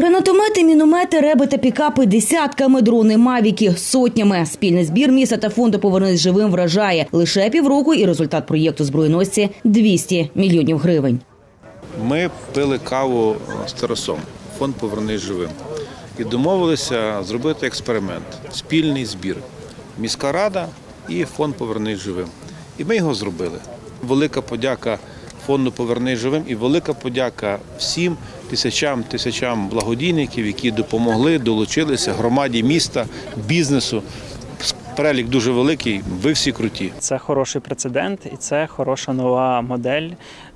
Гранатомети, міномети, реби та пікапи десятками, дрони Мавіки сотнями. Спільний збір міста та фонду «Повернись живим» вражає. Лише півроку і результат проєкту зброєносці – 200 мільйонів гривень. Ми пили каву з Тарасом, фонд Повернись живим. І домовилися зробити експеримент спільний збір. Міська рада і фонд Повернись живим. І ми його зробили. Велика подяка фонду Повернись живим і велика подяка всім тисячам тисячам благодійників, які допомогли, долучилися громаді міста, бізнесу. Перелік дуже великий. Ви всі круті. Це хороший прецедент і це хороша нова модель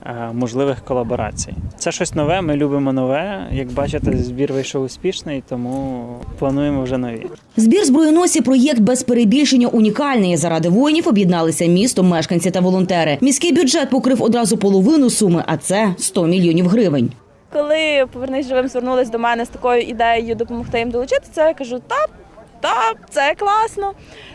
е, можливих колаборацій. Це щось нове. Ми любимо нове. Як бачите, збір вийшов успішний, тому плануємо вже нові. Збір зброєносі – проєкт без перебільшення унікальний. Заради воїнів об'єдналися місто, мешканці та волонтери. Міський бюджет покрив одразу половину суми, а це 100 мільйонів гривень. Коли повернись живим звернулись до мене з такою ідеєю допомогти їм долучитися, я кажу, та, та, це класно.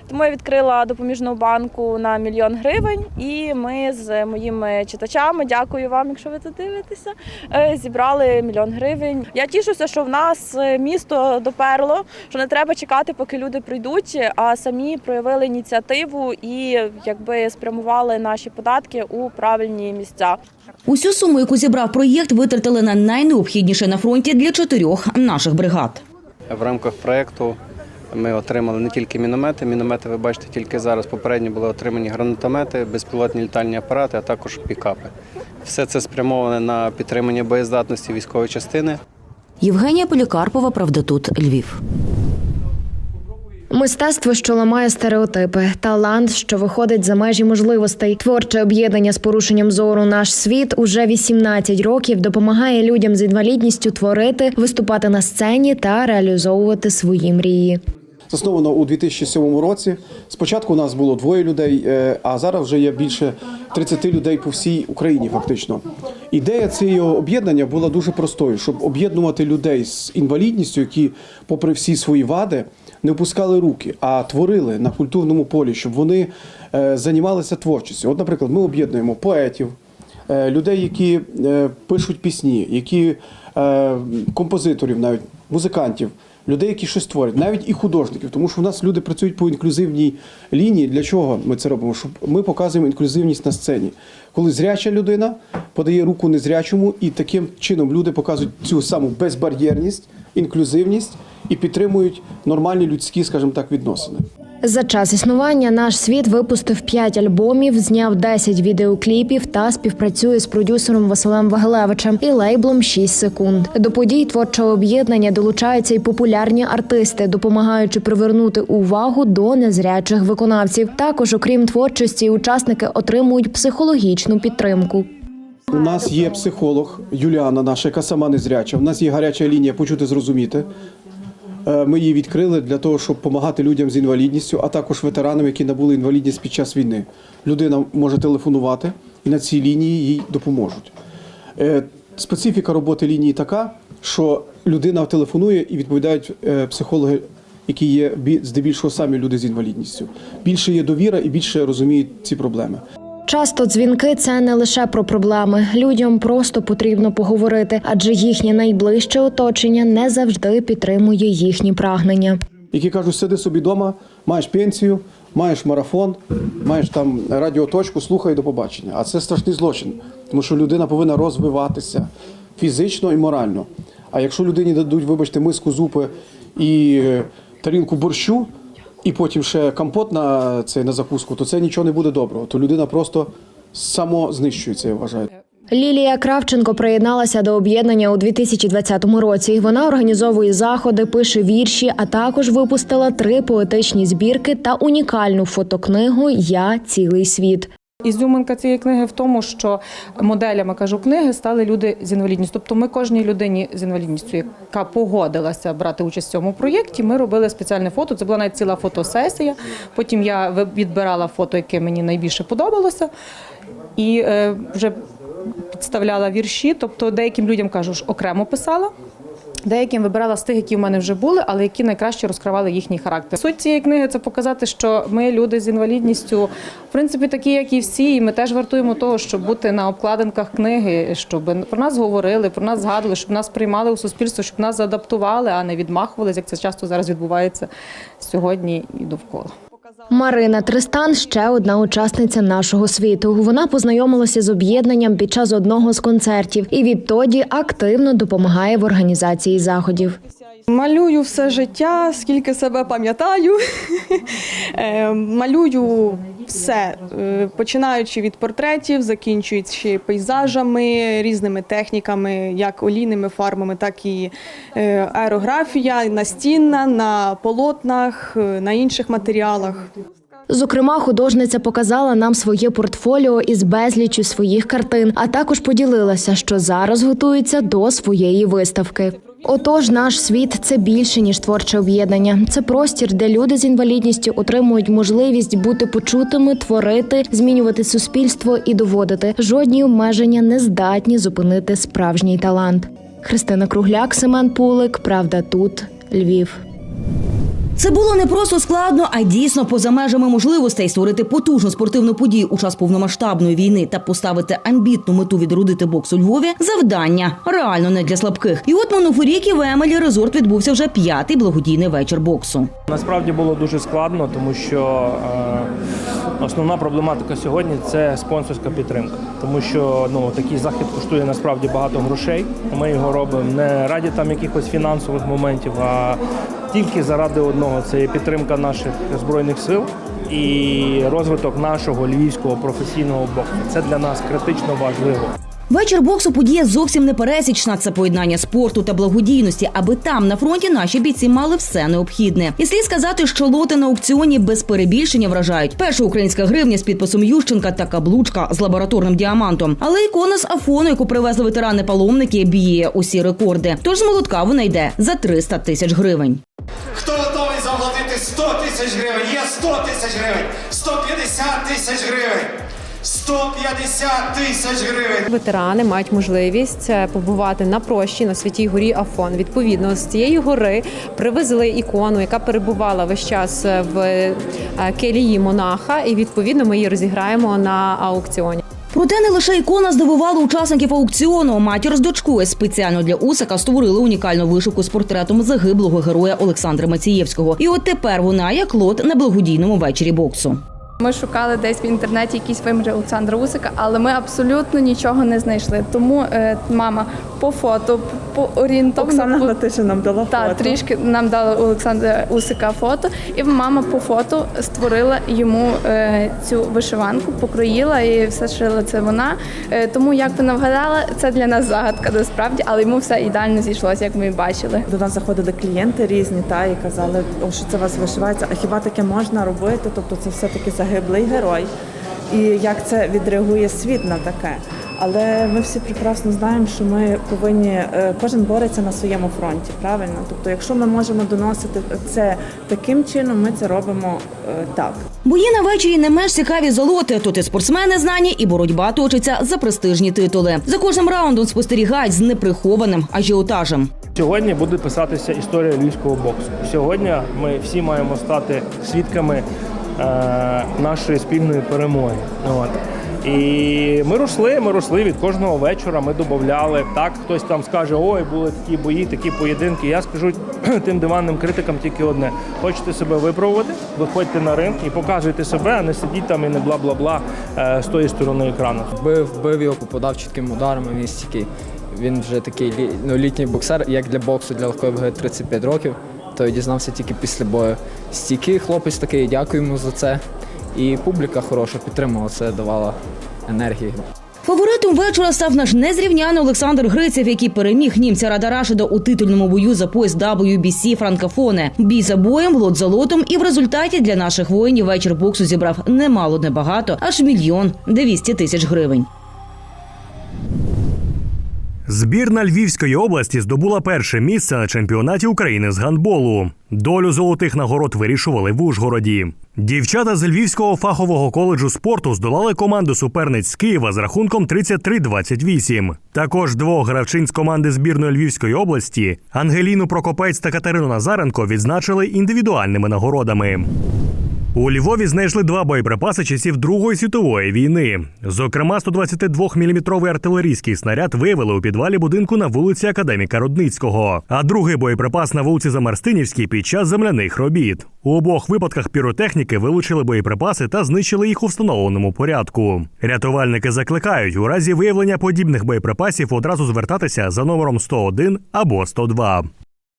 Тому я відкрила допоміжну банку на мільйон гривень, і ми з моїми читачами, дякую вам, якщо ви це дивитеся, е, зібрали мільйон гривень. Я тішуся, що в нас е, місто доперло, що не треба чекати, поки люди прийдуть, а самі проявили ініціативу і якби спрямували наші податки у правильні місця. Усю суму, яку зібрав проєкт, витратили на найнеобхідніше на фронті для чотирьох наших бригад. В рамках проєкту ми отримали не тільки міномети. Міномети ви бачите тільки зараз. Попередньо були отримані гранатомети, безпілотні літальні апарати, а також пікапи. Все це спрямоване на підтримання боєздатності військової частини. Євгенія Полікарпова, Правда тут, Львів. Мистецтво, що ламає стереотипи, талант, що виходить за межі можливостей. Творче об'єднання з порушенням зору наш світ уже 18 років допомагає людям з інвалідністю творити, виступати на сцені та реалізовувати свої мрії. Засновано у 2007 році. Спочатку у нас було двоє людей, е, а зараз вже є більше 30 людей по всій Україні. Фактично, ідея цього об'єднання була дуже простою, щоб об'єднувати людей з інвалідністю, які, попри всі свої вади, не опускали руки, а творили на культурному полі, щоб вони е, займалися творчістю. От, наприклад, ми об'єднуємо поетів, е, людей, які пишуть пісні, які композиторів, навіть музикантів, людей, які щось творять, навіть і художників, тому що в нас люди працюють по інклюзивній лінії. Для чого ми це робимо? Щоб ми показуємо інклюзивність на сцені. Коли зряча людина подає руку незрячому, і таким чином люди показують цю саму безбар'єрність, інклюзивність і підтримують нормальні людські, скажімо так, відносини. За час існування наш світ випустив 5 альбомів, зняв 10 відеокліпів та співпрацює з продюсером Василем Вагелевичем і лейблом «6 секунд. До подій творчого об'єднання долучаються й популярні артисти, допомагаючи привернути увагу до незрячих виконавців. Також, окрім творчості, учасники отримують психологічну підтримку. У нас є психолог Юліана, наша, яка сама незряча. У нас є гаряча лінія почути зрозуміти. Е, Ми її відкрили для того, щоб допомагати людям з інвалідністю, а також ветеранам, які набули інвалідність під час війни. Людина може телефонувати і на цій лінії їй допоможуть. Е, Специфіка роботи лінії така, що людина телефонує і відповідають е, психологи, які є здебільшого самі люди з інвалідністю. Більше є довіра і більше розуміють ці проблеми. Часто дзвінки це не лише про проблеми. Людям просто потрібно поговорити, адже їхнє найближче оточення не завжди підтримує їхні прагнення. які кажуть, сиди собі вдома, маєш пенсію, маєш марафон, маєш там радіоточку, слухай до побачення. А це страшний злочин, тому що людина повинна розвиватися фізично і морально. А якщо людині дадуть, вибачте, миску зупи і е, тарілку борщу, і потім ще компот на це на закуску, то це нічого не буде доброго. То людина просто самознищується, я вважаю. Лілія Кравченко приєдналася до об'єднання у 2020 році. Вона організовує заходи, пише вірші, а також випустила три поетичні збірки та унікальну фотокнигу Я цілий світ. Ізюминка цієї книги в тому, що моделями кажу книги стали люди з інвалідністю. Тобто, ми кожній людині з інвалідністю, яка погодилася брати участь в цьому проєкті, ми робили спеціальне фото. Це була навіть ціла фотосесія. Потім я відбирала фото, яке мені найбільше подобалося, і е, вже підставляла вірші. Тобто, деяким людям кажу, що окремо писала. Деяким вибирала з тих, які в мене вже були, але які найкраще розкривали їхній характер. Суть цієї книги це показати, що ми люди з інвалідністю, в принципі, такі, як і всі, і ми теж вартуємо того, щоб бути на обкладинках книги, щоб про нас говорили, про нас згадували, щоб нас приймали у суспільство, щоб нас адаптували, а не відмахувалися, як це часто зараз відбувається сьогодні і довкола. Марина Тристан ще одна учасниця нашого світу. Вона познайомилася з об'єднанням під час одного з концертів і відтоді активно допомагає в організації заходів. Малюю все життя, скільки себе пам'ятаю. Е, Малюю все, е, починаючи від портретів, закінчуючи пейзажами, різними техніками, як олійними фарбами, так і е, аерографія, настінна, на полотнах, на інших матеріалах. Зокрема, художниця показала нам своє портфоліо із безліччю своїх картин, а також поділилася, що зараз готується до своєї виставки. Отож, наш світ це більше ніж творче об'єднання. Це простір, де люди з інвалідністю отримують можливість бути почутими, творити, змінювати суспільство і доводити. Жодні обмеження не здатні зупинити справжній талант. Христина Кругляк, Семен Пулик. Правда, тут Львів. Це було не просто складно, а дійсно поза межами можливостей створити потужну спортивну подію у час повномасштабної війни та поставити амбітну мету відродити бокс у Львові. Завдання реально не для слабких. І от минув рік в Емелі резорт відбувся вже п'ятий благодійний вечір боксу. Насправді було дуже складно, тому що е, основна проблематика сьогодні це спонсорська підтримка. Тому що ну такий захід коштує насправді багато грошей. Ми його робимо не раді там якихось фінансових моментів, а тільки заради одного це є підтримка наших збройних сил і розвиток нашого львівського професійного боксу. Це для нас критично важливо. Вечір боксу подія зовсім не пересічна. Це поєднання спорту та благодійності, аби там на фронті наші бійці мали все необхідне. І слід сказати, що лоти на аукціоні без перебільшення вражають. Перша українська гривня з підписом Ющенка та каблучка з лабораторним діамантом. Але ікона з Афону, яку привезли ветерани паломники, б'є усі рекорди. Тож з молотка вона йде за 300 тисяч гривень. Хто готовий заплатити 100 тисяч гривень? Є 100 тисяч гривень, 150 тисяч гривень, 150 тисяч гривень. Ветерани мають можливість е, побувати на прощі на святій горі Афон. Відповідно, з цієї гори привезли ікону, яка перебувала весь час в е, келії монаха, і відповідно ми її розіграємо на аукціоні. Проте не лише ікона здивувала учасників аукціону. Матір з дочкою спеціально для Усика створили унікальну вишивку з портретом загиблого героя Олександра Мацієвського. І от тепер вона як лот на благодійному вечорі боксу. Ми шукали десь в інтернеті якісь виміри Олександра Усика, але ми абсолютно нічого не знайшли. Тому е, мама по фото, по орієнтовно Оксана по- Гнатишин нам дала та, фото. трішки нам дала Олександра Усика фото, і мама по фото створила йому е, цю вишиванку, покроїла і все шила це вона. Е, тому як вона вгадала, це для нас загадка насправді, але йому все ідеально зійшлося, як ми і бачили. До нас заходили клієнти різні, та і казали, о, що це у вас вишивається. А хіба таке можна робити? Тобто це все-таки загиблий герой. І як це відреагує світ на таке? Але ми всі прекрасно знаємо, що ми повинні е, кожен бореться на своєму фронті, правильно? Тобто, якщо ми можемо доносити це таким чином, ми це робимо е, так. Бої на вечорі не менш цікаві золоти. Тут і спортсмени знані, і боротьба точиться за престижні титули. За кожним раундом спостерігають з неприхованим ажіотажем. Сьогодні буде писатися історія львівського боксу. Сьогодні ми всі маємо стати свідками нашої спільної перемоги. От. І ми росли, ми росли від кожного вечора. Ми додавали. Так, хтось там скаже, ой, були такі бої, такі поєдинки. Я скажу тим диванним критикам тільки одне: хочете себе випробувати, виходьте на ринг і показуйте себе, а не сидіть там і не бла-бла-бла е, з тої сторони екрану. Бив, бив його, попадав чіткими ударами, він стійкий. Він вже такий ну, літній боксер, як для боксу, для легкої ваги 35 років, то я дізнався тільки після бою. Стійкий хлопець такий, дякую йому за це. І публіка хороша підтримувала це, давала енергії. Фаворитом вечора став наш незрівняний Олександр Грицев, який переміг німця Рада Рашида у титульному бою за пояс WBC Франкофоне. Бій за боєм, лот за лотом, і в результаті для наших воїнів вечір боксу зібрав немало небагато, аж мільйон двісті тисяч гривень. Збірна Львівської області здобула перше місце на чемпіонаті України з гандболу. Долю золотих нагород вирішували в Ужгороді. Дівчата з Львівського фахового коледжу спорту здолали команду суперниць з Києва з рахунком 33-28. Також двох гравчин з команди збірної Львівської області Ангеліну Прокопець та Катерину Назаренко відзначили індивідуальними нагородами. У Львові знайшли два боєприпаси часів Другої світової війни. Зокрема, 122-мм артилерійський снаряд виявили у підвалі будинку на вулиці Академіка Рудницького, а другий боєприпас на вулиці Замарстинівській під час земляних робіт. У обох випадках піротехніки вилучили боєприпаси та знищили їх у встановленому порядку. Рятувальники закликають у разі виявлення подібних боєприпасів одразу звертатися за номером 101 або 102.